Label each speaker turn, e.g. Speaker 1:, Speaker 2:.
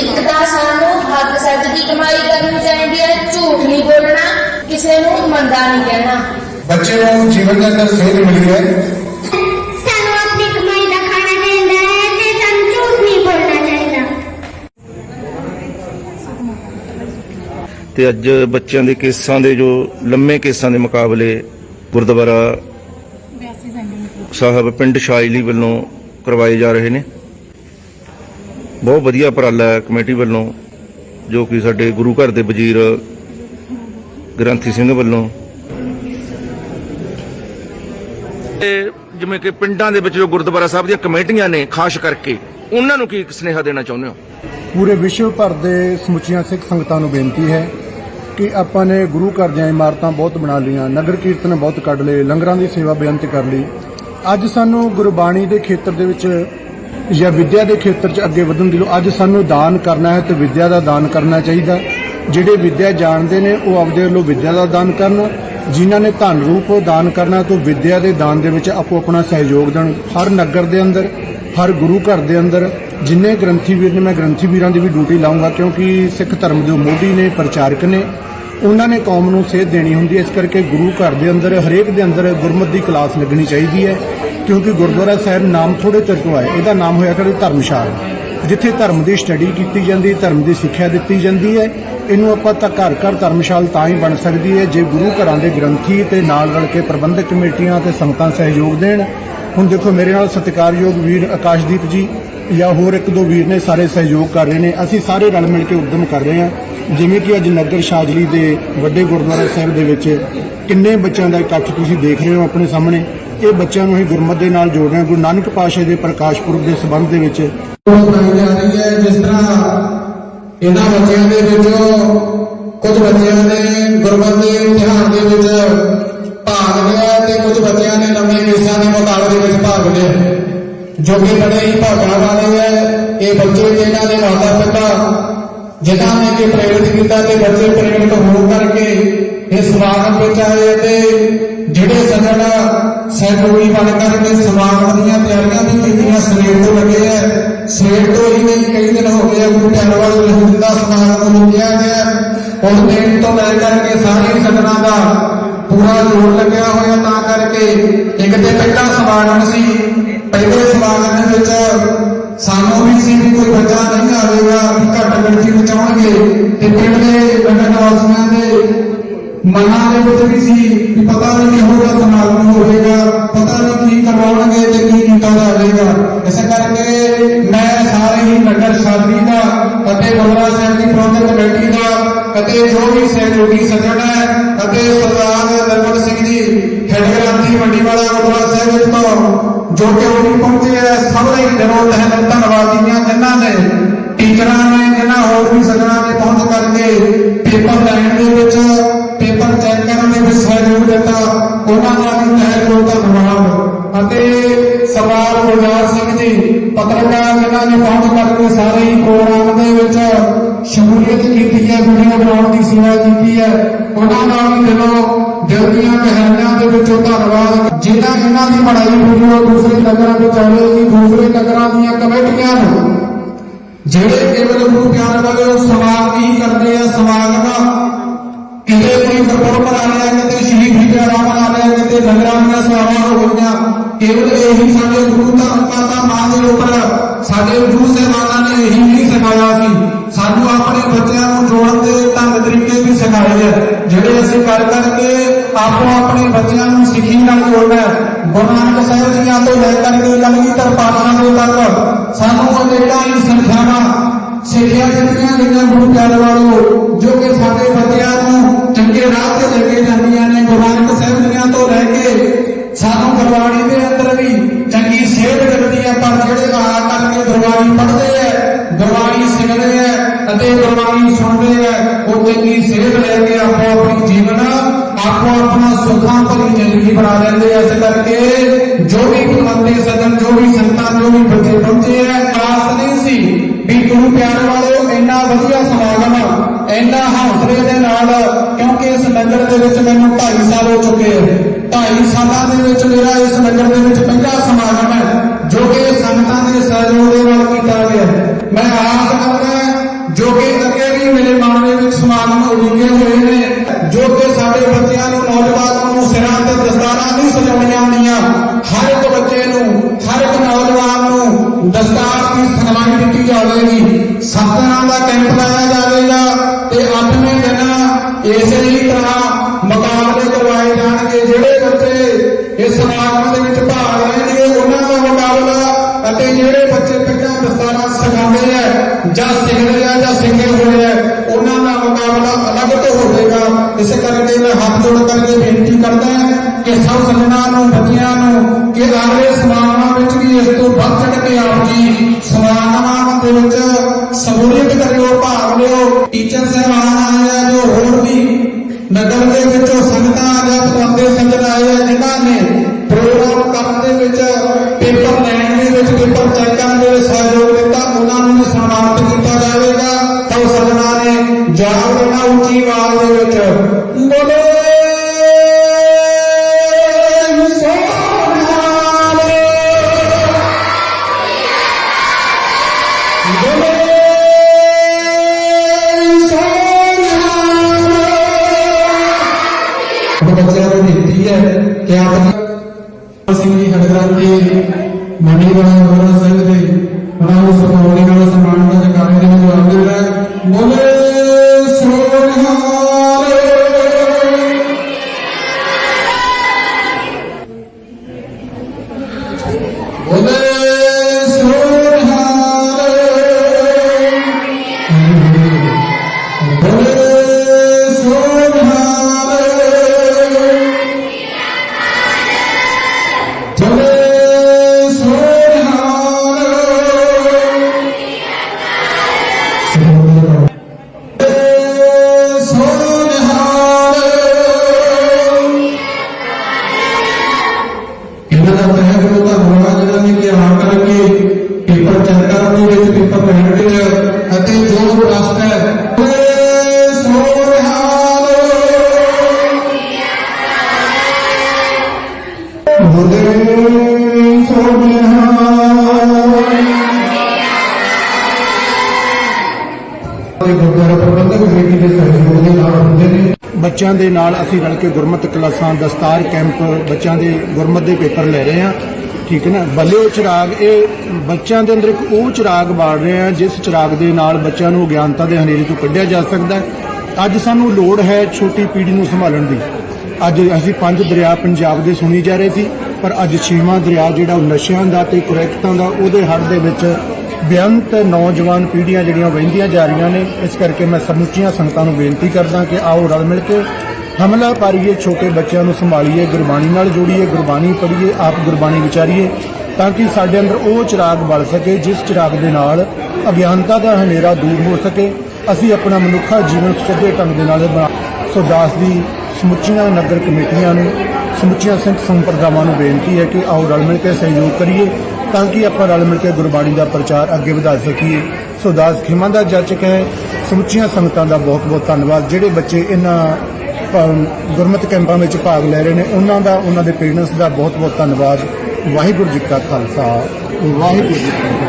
Speaker 1: ਇੱਕ ਤਾਂ ਸਾਨੂੰ ਹੱਕ ਸੱਚ ਦੀ ਕਮਾਈ ਕਰਨੀ ਚਾਹੀਦੀ ਹੈ ਝੂਠ ਨਹੀਂ ਬੋਲਣਾ ਕਿਸੇ ਨੂੰ ਮੰਦਾ ਨਹੀਂ ਕਹਿਣਾ।
Speaker 2: ਬੱਚੇ ਨੂੰ ਜੀਵਨ ਦੇ ਅੰਦਰ ਸੇਧ ਮਿਲੀ ਹੈ।
Speaker 3: ਸਾਨੂੰ ਆਪਣੀ ਕਮਾਈ ਦਾ ਖਾਣਾ ਚਾਹੀਦਾ ਹੈ ਤੇ ਸਾਨੂੰ ਝੂਠ ਨਹੀਂ ਬੋਲਣਾ ਚਾਹੀਦਾ।
Speaker 4: ਤੇ ਅੱਜ ਬੱਚਿਆਂ ਦੇ ਕੇਸਾਂ ਦੇ ਜੋ ਲੰਮੇ ਕੇਸਾਂ ਦੇ ਮੁਕਾਬਲੇ ਗੁਰਦੁਆਰਾ ਸਾਹਿਬ ਪਿੰਡ ਸ਼ਾਇਲੀ ਵੱਲੋਂ ਕਰਵਾਏ ਜਾ ਰਹੇ ਨੇ। ਬਹੁਤ ਵਧੀਆ ਉਪਰਾਲਾ ਹੈ ਕਮੇਟੀ ਵੱਲੋਂ ਜੋ ਕਿ ਸਾਡੇ ਗੁਰੂ ਘਰ ਦੇ ਵਜ਼ੀਰ ਗ੍ਰੰਥੀ ਸਿੰਘ ਵੱਲੋਂ। ਤੇ ਜਿਵੇਂ ਕਿ ਪਿੰਡਾਂ ਦੇ ਵਿੱਚ ਜੋ ਗੁਰਦੁਆਰਾ ਸਾਹਿਬ ਦੀਆਂ ਕਮੇਟੀਆਂ ਨੇ ਖਾਸ ਕਰਕੇ ਉਹਨਾਂ ਨੂੰ ਕੀ ਸੁਨੇਹਾ ਦੇਣਾ ਚਾਹੁੰਦੇ ਹੋ?
Speaker 5: ਪੂਰੇ ਵਿਸ਼ਵ ਭਰ ਦੇ ਸਮੁੱਚੀਆਂ ਸਿੱਖ ਸੰਗਤਾਂ ਨੂੰ ਬੇਨਤੀ ਹੈ ਕਿ ਆਪਾਂ ਨੇ ਗੁਰੂ ਘਰ ਦੀਆਂ ਇਮਾਰਤਾਂ ਬਹੁਤ ਬਣਾ ਲਈਆਂ ਨਗਰ ਕੀਰਤਨ ਬਹੁਤ ਕੱਢ ਲਏ ਲੰਗਰਾਂ ਦੀ ਸੇਵਾ ਬੇਅੰਤ ਕਰ ਲਈ। ਅੱਜ ਸਾਨੂੰ ਗੁਰਬਾਣੀ ਦੇ ਖੇਤਰ ਦੇ ਵਿੱਚ ਜਾਂ ਵਿੱਦਿਆ ਦੇ ਖੇਤਰ 'ਚ ਅੱਗੇ ਵਧਣ ਦੀ ਲੋੜ, ਅੱਜ ਸਾਨੂੰ ਦਾਨ ਕਰਨਾ ਹੈ ਤੇ ਵਿੱਦਿਆ ਦਾ ਦਾਨ ਕਰਨਾ ਚਾਹੀਦਾ। ਜਿਹੜੇ ਵਿੱਦਿਆ ਜਾਣਦੇ ਨੇ, ਉਹ ਆਪਦੇ ਵੱਲੋਂ ਵਿੱਦਿਆ ਦਾ ਦਾਨ ਕਰਨ। ਜਿਨ੍ਹਾਂ ਨੇ ਧਨ ਰੂਪ ਦਾਨ ਕਰਨਾ, ਤੋਂ ਵਿੱਦਿਆ ਦੇ ਦਾਨ ਦੇ ਵਿੱਚ ਆਪੋ ਆਪਣਾ ਸਹਿਯੋਗ ਦੇਣ। ਹਰ ਨਗਰ ਦੇ ਅੰਦਰ, ਹਰ ਗੁਰੂ ਘਰ ਦੇ ਅੰਦਰ, ਜਿੰਨੇ ਗ੍ਰੰਥੀ ਵੀਰ ਨੇ, ਮੈਂ ਗ੍ਰੰਥੀ ਵੀਰਾਂ ਦੀ ਵੀ ਡਿਊਟੀ ਲਾਉਂਗਾ ਕਿਉਂਕਿ ਸਿੱਖ ਧਰਮ ਦੇ ਉਹ ਮੋਢੀ ਨੇ, ਪ੍ਰਚਾਰਕ ਨੇ। ਉਹਨਾਂ ਨੇ ਕੌਮ ਨੂੰ ਸੇਧ ਦੇਣੀ ਹੁੰਦੀ ਹੈ। ਇਸ ਕਰਕੇ ਗੁਰੂ ਘਰ ਦੇ ਅੰਦਰ, ਹਰੇਕ ਦੇ ਅੰਦਰ ਗੁਰਮਤਿ ਦੀ ਕਲਾਸ ਲੱਗਣੀ ਚਾਹੀਦੀ ਹੈ। ਕਿਉਂਕਿ ਗੁਰਦੁਆਰਾ ਸਾਹਿਬ ਨਾਮ ਥੋੜੇ ਚਿਰ ਤੋਂ ਆਇਆ ਇਹਦਾ ਨਾਮ ਹੋਇਆ ਕਦੇ ਧਰਮਸ਼ਾਲਾ, ਜਿੱਥੇ ਧਰਮ ਦੀ ਸਟੱਡੀ ਕੀਤੀ ਜਾਂਦੀ, ਧਰਮ ਦੀ ਸਿੱਖਿਆ ਦਿੱਤੀ ਜਾਂਦੀ ਹੈ। ਇਹਨੂੰ ਆਪਾਂ ਤਾਂ ਘਰ ਘਰ ਧਰਮਸ਼ਾਲ ਤਾਂ ਹੀ ਬਣ ਸਕਦੀ ਹੈ, ਜੇ ਗੁਰੂ ਘਰਾਂ ਦੇ ਗ੍ਰੰਥੀ ਤੇ ਨਾਲ ਰਲ ਕੇ ਪ੍ਰਬੰਧਕ ਕਮੇਟੀਆਂ ਤੇ ਸੰਗਤਾਂ ਸਹਿਯੋਗ ਦੇਣ। ਹੁਣ ਦੇਖੋ, ਮੇਰੇ ਨਾਲ ਸਤਿਕਾਰਯੋਗ ਵੀਰ ਆਕਾਸ਼ਦੀਪ ਜੀ ਜਾਂ ਹੋਰ ਇੱਕ ਦੋ ਵੀਰ ਨੇ ਸਾਰੇ ਸਹਿਯੋਗ ਕਰ ਰਹੇ ਨੇ। ਅਸੀਂ ਸਾਰੇ ਰਲ ਮਿਲ ਕੇ ਉਦਮ ਕਰ ਰਹੇ ਹਾਂ। ਜਿਵੇਂ ਕਿ ਅੱਜ ਨਗਰ ਸ਼ਾਜਲੀ ਦੇ ਵੱਡੇ ਗੁਰਦੁਆਰਾ ਸਾਹਿਬ ਦੇ ਵਿੱਚ ਕਿੰਨੇ ਬੱਚਿਆਂ ਦਾ ਇਕੱਠ ਤੁਸੀਂ ਦੇਖ ਰਹੇ ਹੋ ਆਪਣੇ ਸਾਹਮਣੇ। ਇਹ ਬੱਚਿਆਂ ਨੂੰ ਹੀ ਗੁਰਮਤਿ ਦੇ ਨਾਲ ਜੋੜ ਰਹੇ ਗੁਰੂ ਨਾਨਕ ਪਾਤਸ਼ਾਹ ਦੇ ਪ੍ਰਕਾਸ਼ ਪੁਰਬ ਦੇ ਸੰਬੰਧ ਦੇ ਵਿੱਚ।
Speaker 2: ਬਣਾਈ ਜਾ ਰਹੀ ਹੈ ਜਿਸ ਤਰ੍ਹਾਂ ਇਹਨਾਂ ਬੱਚਿਆਂ ਦੇ ਵਿੱਚੋਂ, ਕੁਝ ਬੱਚਿਆਂ ਨੇ ਗੁਰਮਤਿ ਦੇ ਇਮਤਿਹਾਨ ਦੇ ਵਿੱਚ ਭਾਗ ਲਿਆ ਤੇ ਕੁਝ ਬੱਚਿਆਂ ਨੇ ਨਵੇਂ ਕੇਸਾਂ ਦੇ ਮੁਕਾਬਲੇ ਵਿੱਚ ਭਾਗ ਲਿਆ। ਜੋ ਕਿ ਬੜੇ ਹੀ ਭਾਗਾਂ ਵਾਲੇ ਹੈ। ਇਹ ਬੱਚੇ ਤੇ ਇਹਨਾਂ ਦੇ ਮਾਤਾ ਪਿਤਾ ਜਿਨ੍ਹਾਂ ਨੇ ਕਿ ਪ੍ਰੇਰਿਤ ਕੀਤਾ ਤੇ ਬੱਚੇ ਪ੍ਰੇਰਿਤ ਹੋ ਕਰਕੇ ਇਸ ਸਮਾਗਮ ਵਿੱਚ ਆਏ ਤੇ ਜਿਹੜੇ ਸੱਜਣ ਸਹਿਯੋਗੀ ਬਣ ਕਰਕੇ ਸਮਾਗਮ ਦੀਆਂ ਤਿਆਰੀਆਂ ਵੀ ਕੀਤੀਆਂ, ਸਵੇਰ ਤੋਂ ਲੱਗੇ ਐ ਸਵੇਰ ਤੋਂ ਹੀ ਨਹੀਂ, ਕਈ ਦਿਨ ਹੋ ਗਏ ਗੁਰੂ ਪਿਆਰ ਵਾਲੇ ਸਮਾਗਮ ਨੂੰ ਗਿਆ। ਉਸ ਦਿਨ ਤੋਂ ਲੈ ਕਰਕੇ ਸਾਰੇ ਸੱਜਣਾਂ ਦਾ ਪੂਰਾ ਜੋਰ ਲੱਗਿਆ ਹੋਇਆ, ਤਾਂ ਕਰਕੇ ਇੱਕ ਤੇ ਪਹਿਲਾ ਸਮਾਗਮ ਸੀ, ਪਹਿਲੇ ਸਮਾਗਮ ਦੇ ਵਿੱਚ ਸਾਨੂੰ ਵੀ ਸੀ ਵੀ ਕੋਈ ਬੱਚਾ ਨਹੀਂ ਆਵੇਗਾ ਘੱਟ ਗਿਣਤੀ ਬਚਾਉਣਗੇ ਤੇ ਪਿੰਡ ਦੇ ਨਗਰ ਨਿਵਾਸੀਆਂ ਦੇ ਮਨਾਂ ਦੇ ਵਿੱਚ ਵੀ ਸੀ ਵੀ ਪਤਾ ਅਤੇ ਗੁਰਦੁਆਰਾ ਸਾਹਿਬ ਦੀ ਪ੍ਰਬੰਧਕ ਕਮੇਟੀ ਦਾ ਅਤੇ ਜੋ ਵੀ ਸਹਿਯੋਗੀ ਸੱਜਣ ਹੈ ਅਤੇ ਸਰਦਾਰ ਨਰਮਲ ਸਿੰਘ ਜੀ ਹੈਡ ਗ੍ਰਾਂਥੀ ਮੰਡੀ ਵਾਲਾ ਗੁਰਦੁਆਰਾ ਸਾਹਿਬ ਤੋਂ ਜੋ ਕਿ ਉਹ ਪਹੁੰਚੇ ਹੈ ਸਭ ਦਾ ਹੀ ਦਿਲੋਂ ਤਹਿ ਦਿਲ ਧੰਨਵਾਦੀਆਂ ਜਿਨ੍ਹਾਂ ਨੇ, ਟੀਚਰਾਂ ਨੇ, ਜਿਨ੍ਹਾਂ ਹੋਰ ਵੀ ਸੱਜਣਾਂ ਕੀਤੀ ਬਣਾਉਣ ਦੀ ਸੇਵਾ ਕੀਤੀ ਹੈ। ਉਹਨਾਂ ਦਾ ਵੀ ਦਿਲੋਂ ਦਿਲ ਦੀਆਂ ਗਹਿਰਾਈਆਂ ਦੇ ਵਿੱਚੋਂ ਧੰਨਵਾਦ ਜਿਨ੍ਹਾਂ ਇਹਨਾਂ ਦੀ ਬਣਾਈ ਵੀਡੀਓ ਦੂਸਰੇ ਨਗਰਾਂ ਵਿੱਚ ਆਵੇਗੀ ਦੂਸਰੇ ਨਗਰਾਂ ਦੀਆਂ ਕਮੇਟੀਆਂ ਨੂੰ। ਜਿਹੜੇ ਕੇਵਲ ਗੁਰੂ ਪਿਆਰ ਵਾਲੇ ਉਹ ਸਵਾਗਤ ਹੀ ਕਰਦੇ ਆ ਸਵਾਗਤ ਕਿਤੇ ਕੋਈ ਗੁਰਪੁਰਬ ਮਨਾ ਲਿਆ ਕਿਤੇ ਸ਼ਹੀਦੀ ਦਿਹਾੜਾ ਮਨਾ ਲਿਆ ਕਿਤੇ ਨਗਰਾਂ ਦੀਆਂ ਸੇਵਾਵਾਂ ਹੋ ਗਈਆਂ। ਕੇਵਲ ਇਹੀ ਸਾਡੇ ਗੁਰੂ ਧਰਮ ਪਾਤਾ ਮਾਂ ਦੇ ਉੱਪਰ। ਸਾਡੇ ਗੁਰੂ ਸਾਹਿਬਾਨਾਂ ਨੇ ਇਹੀ ਨਹੀਂ ਸਿਖਾਇਆ ਸੀ। ਸਾਨੂੰ ਆਪਣੇ ਬੱਚਿਆਂ ਨੂੰ ਜੋੜਨ ਦੇ ਢੰਗ ਤਰੀਕੇ ਵੀ ਸਿਖਾਏ ਆ, ਜਿਹੜੇ ਅਸੀਂ ਕਰ ਕਰਕੇ ਆਪੋ ਆਪਣੇ ਬੱਚਿਆਂ ਨੂੰ ਸਿੱਖੀ ਨਾਲ ਜੋੜਨਾ ਹੈ। ਗੁਰੂ ਨਾਨਕ ਸਾਹਿਬ ਜੀਆਂ ਤੋਂ ਲੈ ਕਰਕੇ ਕਲਗੀਧਰ ਪਾਤਸ਼ਾਹ ਦੇ ਤੱਕ ਸਾਨੂੰ ਅਨੇਕਾਂ ਹੀ ਸੰਖਿਆਵਾਂ, ਸਿੱਖਿਆ ਦਿੱਤੀਆਂ ਗਈਆਂ ਗੁਰੂ ਪਿਆਰੇ ਵਾਲਿਓ ਜੋ ਕਿ ਸਾਡੇ ਬੱਚਿਆਂ ਨੂੰ ਚੰਗੇ ਰਾਹ ਤੇ ਲੈ ਕੇ ਜਾਂਦੀਆਂ ਨੇ। ਗੁਰੂ ਨਾਨਕ ਸਾਹਿਬ ਇਸ ਕਰਕੇ ਜੋ ਵੀ ਪਰਮੰਤੇ ਸਦਨ ਜੋ ਵੀ ਸੰਤਾਂ, ਜੋ ਵੀ ਬੱਚੇ ਪਹੁੰਚੇ ਆ ਆਸ ਨਹੀਂ ਸੀ ਵੀ ਗੁਰੂ ਪਿਆਰ ਵਾਲੋ ਇੰਨਾ ਵਧੀਆ ਸਮਾਗਮ, ਇੰਨਾ ਹੌਸਲੇ ਦੇ ਨਾਲ, ਕਿਉਂਕਿ ਇਸ ਨਗਰ ਦੇ ਵਿੱਚ ਮੈਨੂੰ ਭਾਈ ਸਾਹਿਬ ਹੋ ਚੁੱਕੇ ਆ। ਭਾਈ ਸਾਹਿਬਾਂ ਦੇ ਵਿੱਚ ਮੇਰਾ ਇਸ ਨਗਰ ਦੇ ਵਿੱਚ ਪਹਿਲਾ ਸਮਾਗਮ ਹੈ, ਜੋ ਕਿ ਸੰਤਾਂ ਦੇ ਸਹਿਯੋਗ ਦੇ ਨਾਲ ਕੀਤਾ ਗਿਆ। ਮੈਂ ਆਸ ਕਰਦਾ ਜੋ ਕਿ ਅੱਗੇ ਵੀ ਮੇਰੇ ਮਨ ਦੇ ਵਿੱਚ ਸਮਾਗਮ ਉਲੀਕੇ ਹੋਏ ਦਸਤਾਰ ਦੀ ਸਨਮਾਨ ਦਿੱਤੀ ਜਾਵੇਗੀ। ਸੱਤ ਦਿਨਾਂ ਦਾ ਕੈਂਪ ਲਾਇਆ ਜਾਵੇਗਾ ਤੇ 8ਵੇਂ ਦਿਨ ਇਸੇ ਹੀ ਤਰ੍ਹਾਂ ਮੁਕਾਬਲੇ ਕਰਵਾਏ ਜਾਣਗੇ। ਜਿਹੜੇ ਬੱਚੇ ਇਸ ਸਮਾਗਮ ਦੇ ਵਿੱਚ ਭਾਗ ਲੈਣਗੇ, ਉਹਨਾਂ ਦਾ ਮੁਕਾਬਲਾ ਅਤੇ ਜਿਹੜੇ ਬੱਚੇ ਪਹਿਲਾਂ ਦਸਤਾਰਾਂ ਸਿਖਾਉਂਦੇ ਆ ਜਾਂ ਸਿੱਖਦੇ ਆ ਜਾਂ ਸਿੱਖੇ ਹੋਏ ਆ, ਉਹਨਾਂ ਦਾ ਮੁਕਾਬਲਾ ਅਲੱਗ ਤੋਂ ਹੋਵੇਗਾ। ਇਸ ਕਰਕੇ ਮੈਂ ਹੱਥ ਜੋੜ ਕਰਕੇ ਬੇਨਤੀ ਕਰਦਾ ਕਿ ਸਭ ਸੱਜਣਾਂ ਨੂੰ, ਬੱਚਿਆਂ ਨੂੰ ਕਿ ਅਗਲੇ ਸਮਾਗਮਾਂ ਵਿੱਚ ਵੀ ਇਸ ਤੋਂ ਵੱਧ ਚੜ ਸਮਾਗਮਾਂ ਦੇ ਵਿੱਚ ਸਮੂਲੀਅਤ ਕਰਿਓ, ਭਾਗ ਲਿਓ। ਟੀਚਰ ਸਹਿਬਾਨ ਆਏ ਆ ਜੋ ਹੋਰ ਵੀ ਨਗਰ ਦੇ ਵਿੱਚੋਂ ਸੰਗਤਾਂ ਜਾਂ ਪਤਵੰਤੇ ਸੰਗਤ ਆਏ ਆ, ਜਿਨ੍ਹਾਂ ਨੇ ਪ੍ਰੋਗਰਾਮ ਕਰਨ ਦੇ ਵਿੱਚ ਪੇਪਰ ਲੈਣ ਦੇ ਵਿੱਚ, ਪੇਪਰ ਚੈੱਕ ਕਰਨ ਦੇ ਵਿੱਚ ਸਹਿਯੋਗ ਮੰਡੀ ਵਾਲਾ ਸਿੰਘ ਜੀ ਉਹਨਾਂ ਨੂੰ ਸਪੋਰਟਿੰਗ ਨਾਲ ਸਨਮਾਨ ਦਾ ਜਕਾਰੇ ਦੇ ਜਵਾਬ ਦੇ ਰਿਹਾ ਬੋਲੇ ਸੋਨਹਾਰੇ
Speaker 5: ਬੱਚਿਆਂ ਦੇ ਨਾਲ ਅਸੀਂ ਰਲ ਕੇ ਗੁਰਮਤਿ ਕਲਾਸਾਂ ਦਸਤਾਰ ਕੈਂਪ ਬੱਚਿਆਂ ਦੇ ਗੁਰਮਤ ਦੇ ਪੇਪਰ ਲੈ ਰਹੇ ਹਾਂ। ਠੀਕ ਹੈ ਨਾ? ਬਲਿਓ ਚਿਰਾਗ, ਇਹ ਬੱਚਿਆਂ ਦੇ ਅੰਦਰ ਇੱਕ ਉਹ ਚਿਰਾਗ ਬਾੜ ਰਹੇ ਆ ਜਿਸ ਚਿਰਾਗ ਦੇ ਨਾਲ ਬੱਚਿਆਂ ਨੂੰ ਅਗਿਆਨਤਾ ਦੇ ਹਨੇਰੇ ਤੋਂ ਕੱਢਿਆ ਜਾ ਸਕਦਾ ਅੱਜ ਸਾਨੂੰ ਲੋੜ ਹੈ ਛੋਟੀ ਪੀੜ੍ਹੀ ਨੂੰ ਸੰਭਾਲਣ ਦੀ। ਅੱਜ ਅਸੀਂ ਪੰਜ ਦਰਿਆ ਪੰਜਾਬ ਦੇ ਸੁਣੀ ਜਾ ਰਹੇ ਸੀ, ਪਰ ਅੱਜ ਛੇਵਾਂ ਦਰਿਆ ਜਿਹੜਾ ਉਹ ਨਸ਼ਿਆਂ ਦਾ ਤੇ ਕੁਰੈਕਟਾਂ ਦਾ, ਉਹਦੇ ਹੱਥ ਦੇ ਵਿੱਚ ਬੇਅੰਤ ਨੌਜਵਾਨ ਪੀੜ੍ਹੀਆਂ ਜਿਹੜੀਆਂ ਵਹਿੰਦੀਆਂ ਜਾ ਰਹੀਆਂ ਨੇ, ਇਸ ਕਰਕੇ ਮੈਂ ਸਮੁੱਚੀਆਂ ਸੰਗਤਾਂ ਨੂੰ ਬੇਨਤੀ ਕਰਦਾ ਕਿ ਆਓ ਰਲ ਮਿਲ ਕੇ ਹਮਲਾ ਪਾਰੀਏ, ਛੋਟੇ ਬੱਚਿਆਂ ਨੂੰ ਸੰਭਾਲੀਏ, ਗੁਰਬਾਣੀ ਨਾਲ ਜੋੜੀਏ, ਗੁਰਬਾਣੀ ਪੜ੍ਹੀਏ, ਆਪ ਗੁਰਬਾਣੀ ਵਿਚਾਰੀਏ, ਤਾਂ ਕਿ ਸਾਡੇ ਅੰਦਰ ਉਹ ਚਿਰਾਗ ਬਲ ਸਕੇ, ਜਿਸ ਚਿਰਾਗ ਦੇ ਨਾਲ ਅਗਿਆਨਤਾ ਦਾ ਹਨੇਰਾ ਦੂਰ ਹੋ ਸਕੇ। ਅਸੀਂ ਆਪਣਾ ਮਨੁੱਖਾ ਜੀਵਨ ਸਿੱਧੇ ਢੰਗ ਦੇ ਨਾਲ ਬਣਾ ਸੋ ਦਾਸ ਦੀ ਸਮੁੱਚੀਆਂ ਨਗਰ ਕਮੇਟੀਆਂ ਨੂੰ ਸਮੁੱਚੀਆਂ ਸਿੱਖ ਸੰਪਰਦਾਵਾਂ ਨੂੰ ਬੇਨਤੀ ਹੈ ਕਿ ਆਓ ਰਲ ਮਿਲ ਕੇ ਸਹਿਯੋਗ ਕਰੀਏ ਤਾਂ ਕਿ ਆਪਾਂ ਰਲ ਮਿਲ ਕੇ ਗੁਰਬਾਣੀ ਦਾ ਪ੍ਰਚਾਰ ਅੱਗੇ ਵਧਾ ਸਕੀਏ। ਸੋ ਦਾਸ ਖਿਮਾ ਦਾ ਜਾਚਕ ਹੈ ਸਮੁੱਚੀਆਂ ਸੰਗਤਾਂ ਦਾ ਬਹੁਤ ਬਹੁਤ ਧੰਨਵਾਦ। ਜਿਹੜੇ ਬੱਚੇ ਇਹਨਾਂ ਅਮ, ਗੁਰਮਤਿ ਕੈਂਪਾਂ ਵਿੱਚ ਭਾਗ ਲੈ ਰਹੇ ਨੇ ਉਹਨਾਂ ਦਾ ਉਹਨਾਂ ਦੇ ਪੇਰੈਂਟਸ ਦਾ ਬਹੁਤ ਬਹੁਤ ਧੰਨਵਾਦ। ਵਾਹਿਗੁਰੂ ਜੀ ਕਾ ਖਾਲਸਾ ਵਾਹਿਗੁਰੂ ਜੀ ਕੀ